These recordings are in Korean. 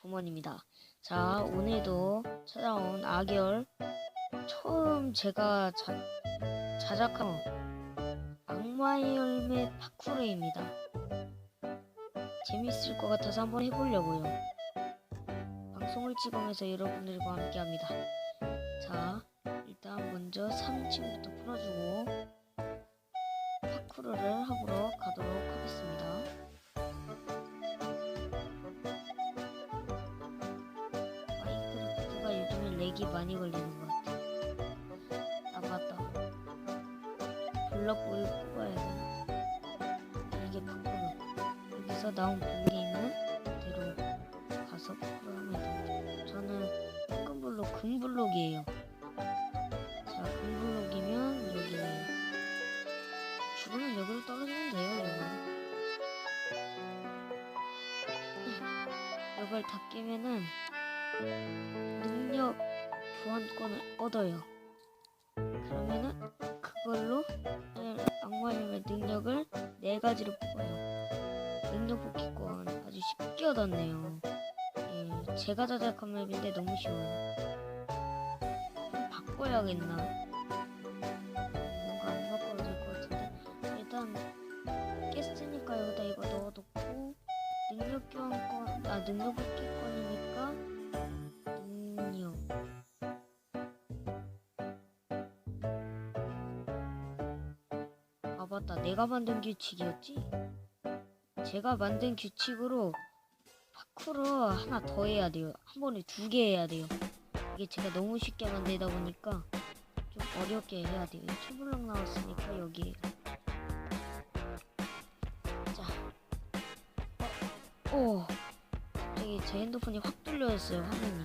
부모입니다. 자, 오늘도 찾아온 악열 처음 제가 자, 자작한 악마의 열매 파쿠르입니다. 재밌을 것 같아서 한번 해보려고요. 방송을 찍으면서 여러분들과 함께합니다. 자, 일단 먼저 3층부터 풀어주고 파쿠르를 하러 가도록 하겠습니다. 마인크래프트가 요즘에 렉이 많이 걸리는 것 같아. 아 맞다. 블럭을 뽑아야 돼. 이게 파쿠르. 여기서 나온 블록 금 블록, 금 블록이에요. 자, 금 블록이면 여기네요. 죽으면 여기로 떨어지면 돼요, 이거. 이걸 다 깨면은 능력 교환권을 얻어요. 그러면은 그걸로 악마님의 능력을 네 가지로 뽑아요. 능력 뽑기권 아주 쉽게 얻었네요. 예, 제가 자작한 맵인데 너무 쉬워요. 좀 바꿔야겠나? 뭔가 안 바꿔도 될 것 같은데. 일단 깼으니까 여기다 이거 넣어놓고 능력 교환권 아 능력 뽑기권이니까 능력. 아 맞다. 내가 만든 규칙이었지? 제가 만든 규칙으로 파쿠르 하나 더 해야 돼요. 한 번에 두 개 해야 돼요 이게 제가 너무 쉽게 만들다 보니까 좀 어렵게 해야 돼요. 초블럭 나왔으니까 여기에요 자. 어, 오 갑자기 제 핸드폰이 확 뚫려졌어요 화면이.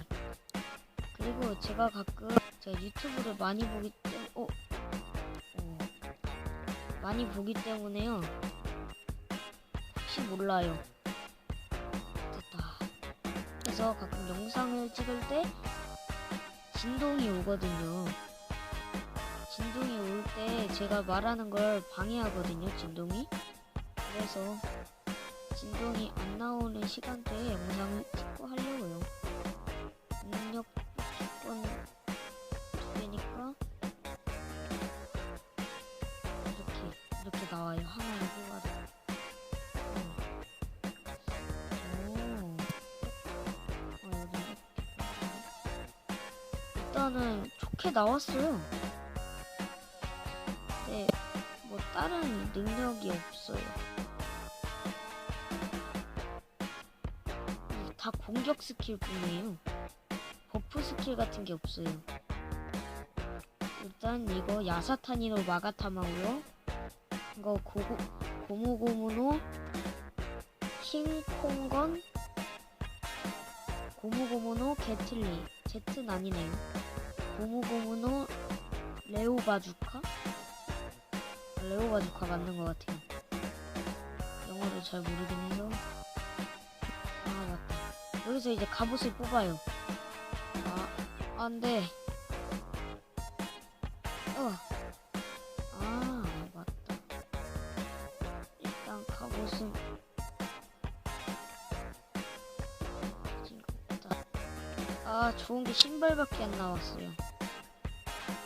그리고 제가 가끔 제가 유튜브를 많이 보기 때문에 어, 어, 많이 보기 때문에요. 혹시 몰라요. 됐다. 그래서 가끔 영상을 찍을 때 진동이 오거든요 진동이 올 때 제가 말하는 걸 방해하거든요 진동이 그래서 진동이 안 나오는 시간대에 영상을 찍고 하려고요. 능력 조건 두 개니까 이렇게 이렇게 나와요. 하나 일단은 좋게 나왔어요. 근데 뭐 다른 능력이 없어요. 다 공격 스킬 뿐이에요. 버프 스킬 같은 게 없어요. 일단 이거 야사타니노 마가타마고요. 이거 고고 고무고무노 킹콩건 고무고무노 게틀리 제트는 아니네요. 고무고무노 레오바주카 아, 레오바주카 맞는 것 같아요. 영어를 잘 모르긴 해서 아 맞다. 여기서 이제 갑옷을 뽑아요. 아, 안 돼. 어. 아, 맞다. 일단 갑옷은. 아, 좋은 게 신발밖에 안 나왔어요.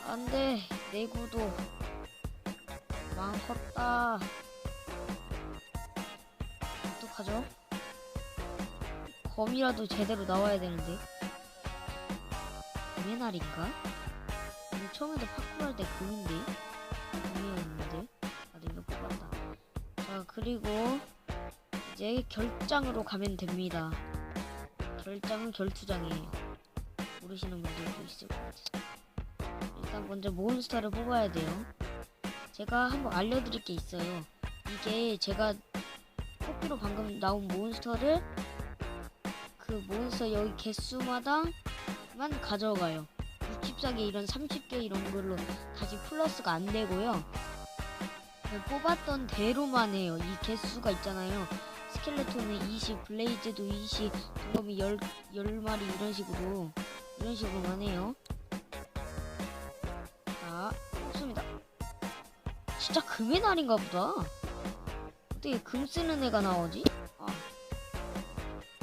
안 돼. 내구도. 망쳤다. 어떡하죠? 검이라도 제대로 나와야 되는데 금의 날인가? 아니 처음에도 파쿠르 할때 금인데 금이었는데 나도 이거 뽑았다 자 그리고 이제 결장으로 가면 됩니다 결장은 결투장이에요 모르시는 분들도 있을 것 같아요 일단 먼저 몬스터를 뽑아야 돼요 제가 한번 알려드릴 게 있어요 이게 제가 뽑기로 방금 나온 몬스터를 그 몬스터 여기 개수마다만 가져가요. 64개 이런 30개 이런 걸로 다시 플러스가 안 되고요. 그 뽑았던 대로만 해요. 이 개수가 있잖아요. 스켈레톤은 20, 블레이즈도 20, 동검이 10, 10마리 이런 식으로 이런 식으로 하네요. 자, 좋습니다. 진짜 금의 날인가 보다. 어떻게 금 쓰는 애가 나오지? 아.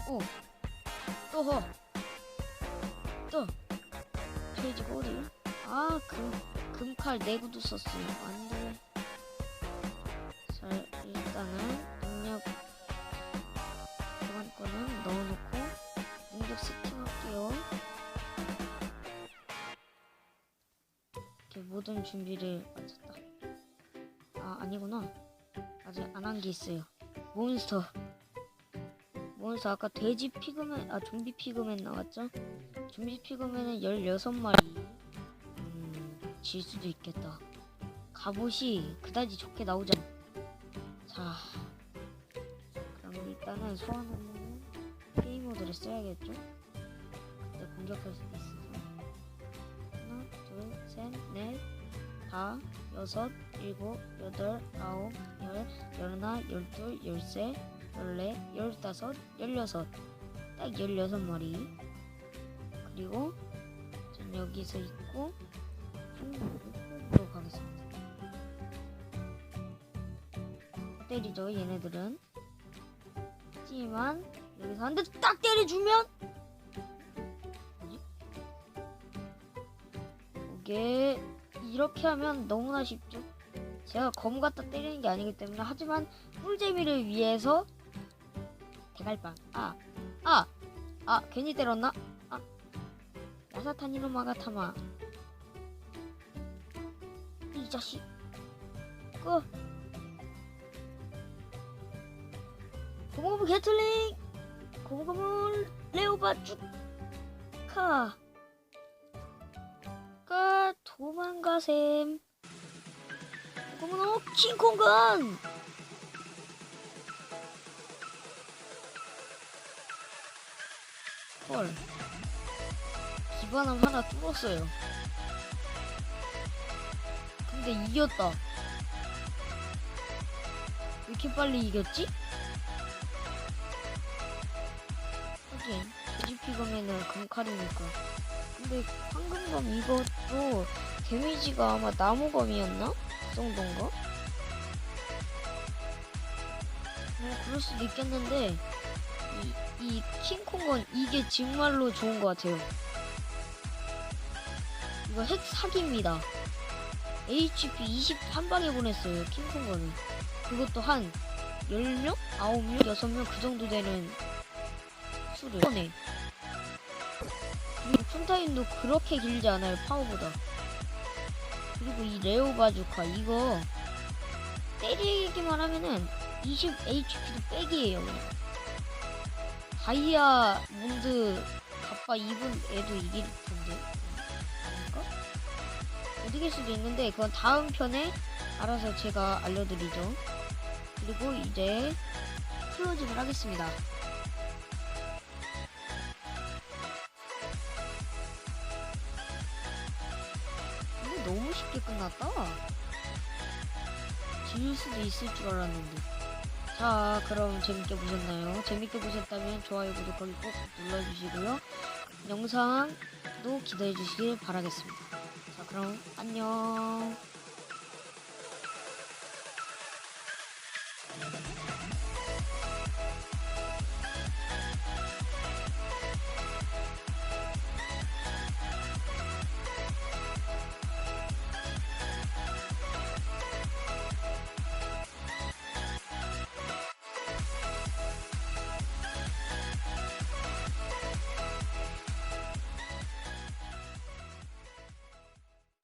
오. 또허. 또. 페이지 꼬리 아, 금, 금칼 내구도 썼어요. 안 돼. 잘. 이렇게 모든 준비를 마쳤다. 아, 아니구나. 아직 안 한 게 있어요. 몬스터. 몬스터 아까 돼지 피그맨, 아, 좀비 피그맨 나왔죠? 좀비 피그맨은 16마리. 음, 질 수도 있겠다. 갑옷이 그다지 좋게 나오잖아. 자, 그럼 일단은 소환하는 모드를 써야겠죠? 그때 공격할 수 셋, 넷, 다, 여섯, 일곱, 여덟, 아홉, 열, 열하나, 열둘, 열세, 열네, 열다섯, 열여섯. 딱 열여섯 마리. 그리고 전 여기서 있고 로 가겠습니다. 때리죠 얘네들은. 하지만 여기서 한 대 딱 때려주면 이게 이렇게 하면 너무나 쉽죠. 제가 검 갖다 때리는 게 아니기 때문에 하지만 꿀재미를 위해서 대갈빵 아 아! 아 괜히 때렸나? 아 야사타니노 마가 타마 이 자식 그 고무고무 게틀링 고무고무 레오바 쭉카 가 도망가셈. 고무고무 킹콩건 헐. 기반함 하나 뚫었어요. 근데 이겼다. 왜 이렇게 빨리 이겼지? 하긴 돼지피검에는 금칼이니까. 근데 황금검 이것도 데미지가 아마 나무검이었나? 그 정도인가? 뭐 그럴 수도 있겠는데 이, 이 킹콩건 이게 정말로 좋은 것 같아요 이거 핵 사기입니다 HP 20 한 방에 보냈어요 킹콩건은 그것도 한 10명? 9명? 6명 그 정도 되는 수를 네 그리고 푼타임도 그렇게 길지 않아요 파워보다 그리고 이 레오 바주카 이거 때리기만 하면은 20 HP도 백이에요. 그냥 다이아몬드 갑바 입은 애도 이길 텐데? 못 이길 수도 있는데 그건 다음 편에 알아서 제가 알려드리죠. 그리고 이제 클로징을 하겠습니다 너무 쉽게 끝났다 질 수도 있을 줄 알았는데. 자 그럼 재밌게 보셨나요? 재밌게 보셨다면 좋아요 구독하기 꼭 눌러주시고요. 영상도 기대해 주시길 바라겠습니다. 자 그럼 안녕